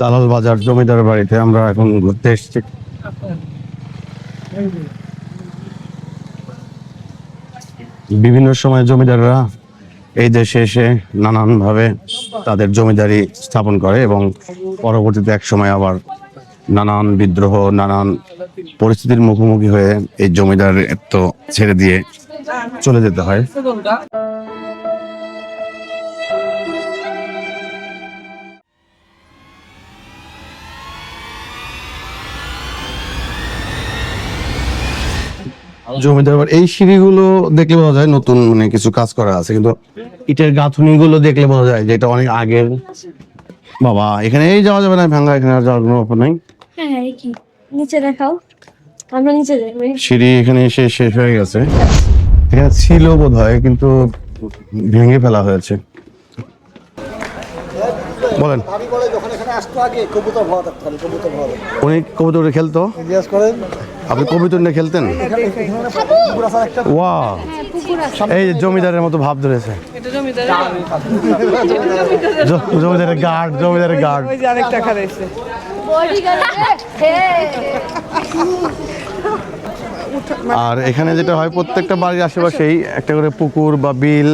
দালাল বাজার জমিদার বাড়িতে আমরা এখন ঘুরতে এসেছি। বিভিন্ন সময় জমিদাররা এই দেশে এসে নানানভাবে তাদের জমিদারি স্থাপন করে এবং পরবর্তীতে এক সময় আবার নানান বিদ্রোহ, নানান পরিস্থিতির মুখোমুখি হয়ে এই জমিদার তো ছেড়ে দিয়ে চলে যেতে হয়। জমিদার বাড়ি এই সিঁড়িগুলো দেখলে বোঝা যায় নতুন মানে কিছু কাজ করা আছে কিন্তু ইটের গাঁথনি গুলো দেখলে বোঝা যায় যে এটা অনেক আগের। বাবা এখানে এই যাওয়া যাবে না ভাঙ্গা এখানে আর যাওয়ার কোনো ব্যাপার নাই? হ্যাঁ হ্যাঁ নিচে দেখাও। আমরা নিচে যাই সিঁড়ি এখানে এসে শেষ হয়ে গেছে। এখানে ছিল বোধ হয় কিন্তু ভেঙে ফেলা হয়েছে। বলেন। আসতো আগে কবুতর ভাড়া থাকতো কবুতর ভাড়া উনি কবুতরে খেলতো? জিজ্ঞেস করেন। আপনি কবুতর নিয়ে খেলতেন? পুকুর ওয়া এই জমিদারের মতো ভাব ধরেছে। জমিদারের গার্ড জমিদারের গার্ড। আরেকটা খারাইছে আর এখানে যেটা হয় প্রত্যেকটা বাড়ির আশেপাশেই একটা করে পুকুর বা বিল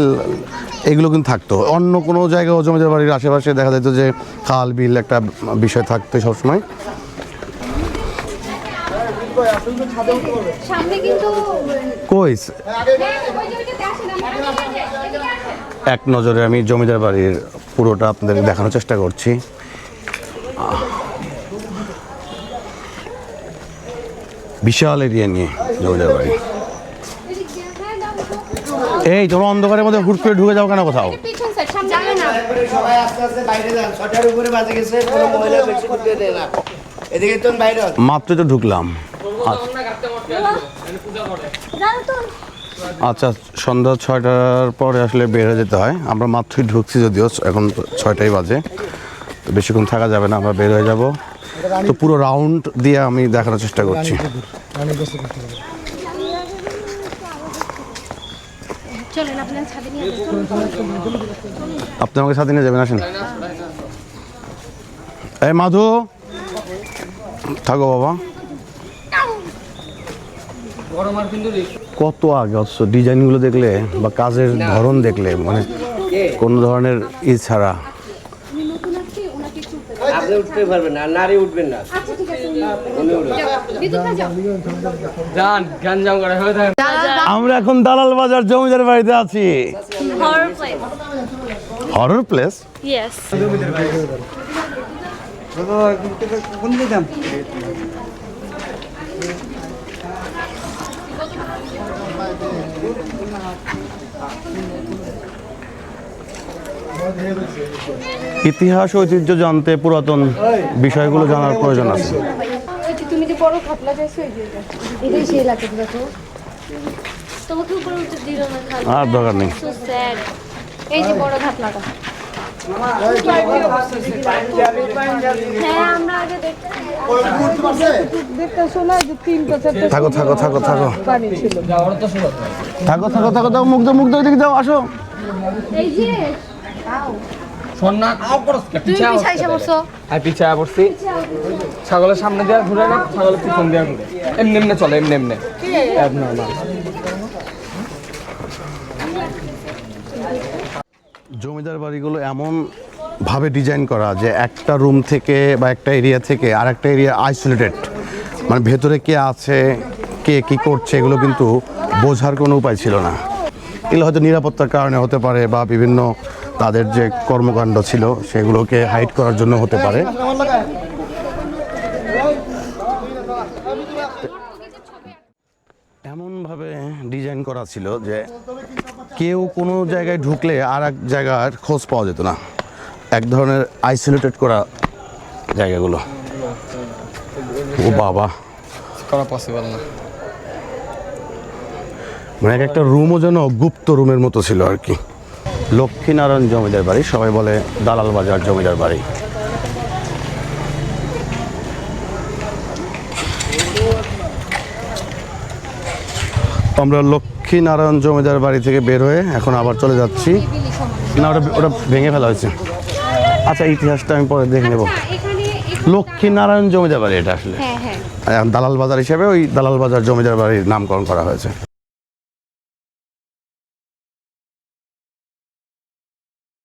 এগুলো কিন্তু থাকতো। অন্য কোনো জায়গায় জমিদার বাড়ির আশেপাশে দেখা যেত যে খাল বিল একটা বিষয় থাকতো সবসময়। কইস এক নজরে আমি জমিদার বাড়ির পুরোটা আপনাদের দেখানোর চেষ্টা করছি। বিশাল এরিয়া নিয়ে জমিদার বাড়ি। এই, তোমরা অন্ধকারের মধ্যে হুট করে ঢুকে যাও কেন কোথাও। মাত্র তো ঢুকলাম। আচ্ছা। আচ্ছা সন্ধ্যা ছয়টার পরে আসলে বের হয়ে যেতে হয়। আমরা মাত্রই ঢুকছি যদিও, এখন ছয়টাই বাজে। তো বেশিক্ষণ থাকা যাবে না, আমরা বের হয়ে যাব। তো পুরো রাউন্ড দিয়ে আমি দেখানোর চেষ্টা করছি। আপনি আমাকে সাথে নিয়ে যাবেন আসেন। এই মাধু থাকো বাবা। কত আগে অথচ ডিজাইনগুলো দেখলে বা কাজের ধরন দেখলে মানে কোন ধরনের ই ছাড়া। আপনি উঠতে পারবেন না নারী উঠবেন না। উনি উঠবেন। যান গাঞ্জাম করে হয়ে থাকে। আমরা এখন দালাল বাজার জমিদার বাড়িতে আছি। হরর প্লেস ইয়েস কোন দিতাম ইতিহাস ঐতিহ্য জানতে পুরাতন বিষয়গুলো জানার প্রয়োজন আছে। তুমি যে বড় খাপলা চাইছো এটাই সেই লাগে দেখো। তোমাকে উপরে উঠে দিল না খালি আর দরকার নেই। সো স্যাড এই যে বড় খাপলাটা হ্যাঁ থাকো থাকো থাকো থাকো। থাকো থাকো থাকো মুগ্ধ মুগ্ধ যাও আসো। এই যে ছাগলের সামনে দিয়া ঘুরে না ছাগলের পিছন দিয়া ঘুরে। এমনি এমনি চলে এমনি এমনি। জমিদার বাড়িগুলো এমন ভাবে ডিজাইন করা যে একটা রুম থেকে বা একটা এরিয়া থেকে আর একটা এরিয়া আইসোলেটেড মানে ভেতরে কে আছে, কে কি করছে, এগুলো কিন্তু বোঝার কোনো উপায় ছিল না। এগুলো হয়তো নিরাপত্তার কারণে হতে পারে বা বিভিন্ন তাদের যে কর্মকাণ্ড ছিল, সেগুলোকে হাইড করার জন্য হতে পারে। এমনভাবে ডিজাইন করা ছিল যে কেউ কোনো জায়গায় ঢুকলে আর এক জায়গার খোঁজ পাওয়া যেত না। এক ধরনের আইসোলেটেড করা জায়গাগুলো। ও বাবা। করা পসিবল না। মানে এক একটা রুমও যেন গুপ্ত রুমের মতো ছিল আর কি। লক্ষ্মীনারায়ণ জমিদার বাড়ি সবাই বলে দালাল বাজার জমিদার বাড়ি। আমরা লক্ষ্মীনারায়ণ জমিদার বাড়ি থেকে বের হয়ে এখন আবার চলে যাচ্ছি। না ওটা ওটা ভেঙে ফেলা হয়েছে। আচ্ছা ইতিহাসটা আমি পরে দেখে নেব। এখানে লক্ষ্মীনারায়ণ জমিদার বাড়ি এটা আসলে। হ্যাঁ হ্যাঁ। দালাল বাজার হিসেবে ওই দালাল বাজার জমিদার বাড়ির নামকরণ করা হয়েছে।